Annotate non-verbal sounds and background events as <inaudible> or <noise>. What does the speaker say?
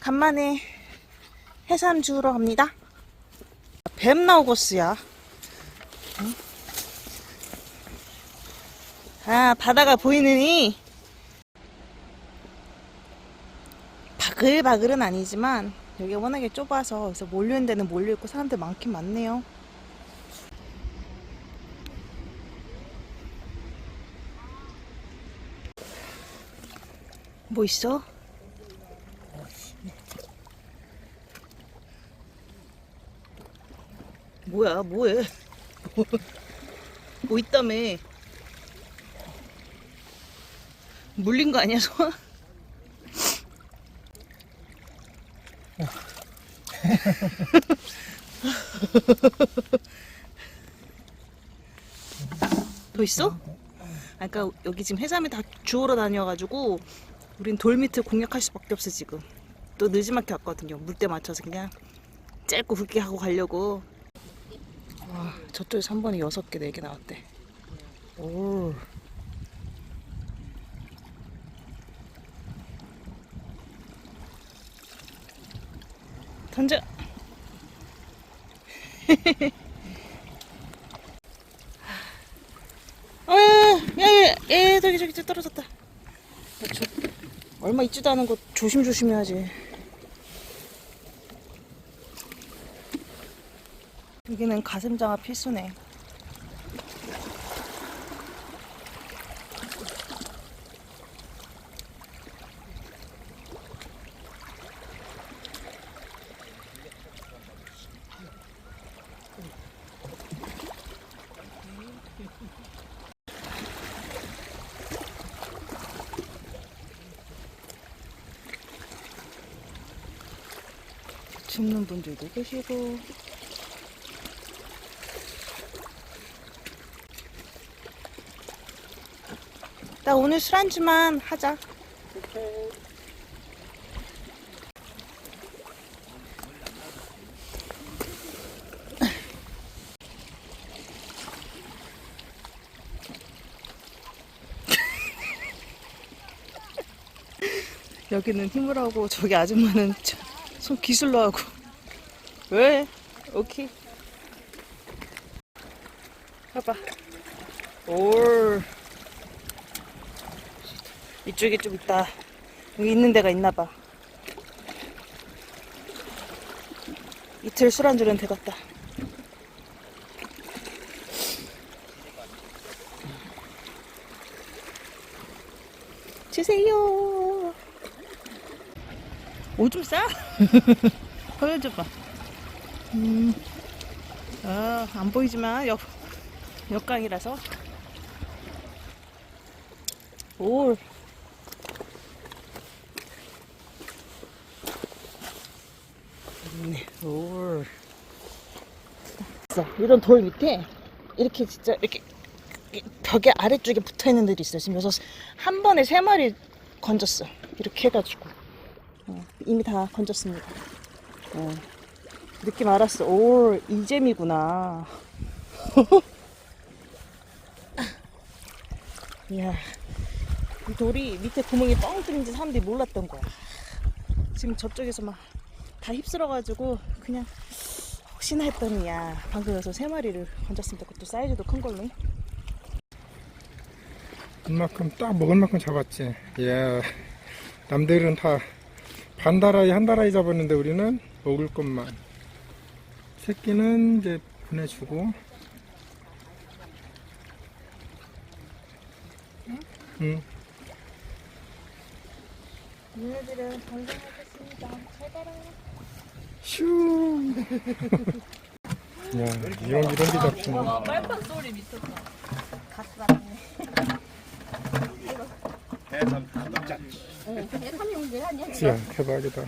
간만에 해삼 주우러 갑니다. 뱀 나오고스야. 응? 아, 바다가 보이느니 바글바글은 아니지만 여기가 워낙에 좁아서 그래서 몰려있는 데는 몰려있고 사람들 많긴 많네요. 뭐 있어? 뭐야, 뭐해? 뭐 있다며? 물린 거 아니야, 소아? <laughs> 더 있어? 아, 그러니까 여기 지금 해삼이 다 주우러 다녀가지고 우린 돌 밑을 공략할 수밖에 없어 지금. 또 늦지막히 왔거든요. 물때 맞춰서 그냥 짧고 굵게 하고 가려고. 와, 저쪽에서 한 번에 여섯 개, 네개 나왔대. 오. 던져. <laughs> 아, 야, 야, 야, 저기, 저기, 저기 떨어졌다. 야, 저, 얼마 있지도 않은 거 조심조심 해야지. 여기는 가슴장화 필수네. 줍는 분들도 계시고. 나 오늘 술안주만 하자. <laughs> 여기는 힘을 하고 저기 아줌마는 저- 손 기술로 하고. 왜? 오케이. 봐봐. 올. 이쪽에 좀 있다. 여기 있는 데가 있나 봐. 이틀 술안주는 되겠다. 주세요. 오줌 싸? <laughs> 보여줘봐. 음, 아, 안 보이지만 역, 역강이라서. 올. 네. 올. 이런 돌 밑에 이렇게 진짜 이렇게 이 벽에 아래쪽에 붙어 있는 들이 있어요. 지금 여섯 한 번에 세 마리 건졌어. 이렇게 해가지고 어, 이미 다 건졌습니다. 어. 느낌 알았어. 올 이잼이구나. <laughs> 이야, 이 돌이 밑에 구멍이 뻥 뚫린지 사람들이 몰랐던 거야. 지금 저쪽에서 막 다 휩쓸어가지고 그냥 혹시나 했더니 야 방금 여기서 세 마리를 건졌습니다. 그것도 사이즈도 큰 걸로. 그만큼 딱 먹을 만큼 잡았지. 예. 남들은 다 반다라이 한다라이 잡았는데 우리는 먹을 것만. 새끼는 이제 보내주고. 응. 얘네들은 건강하겠습니다. 잘 가라. 슈. 야, 이런 이런 게 잡히네. 빨판 소리 미쳤다. 가스 나네. 진짜 대박이다.